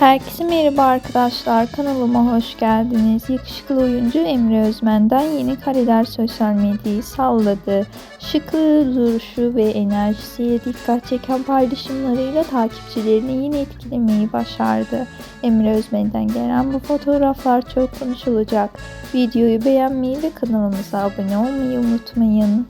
Herkese merhaba arkadaşlar kanalıma hoş geldiniz. Yakışıklı oyuncu Emre Özmen'den yeni kareler sosyal medyayı salladı. Şıklığı, duruşu ve enerjisiyle dikkat çeken paylaşımlarıyla takipçilerini yine etkilemeyi başardı. Emre Özmen'den gelen bu fotoğraflar çok konuşulacak. Videoyu beğenmeyi ve kanalımıza abone olmayı unutmayın.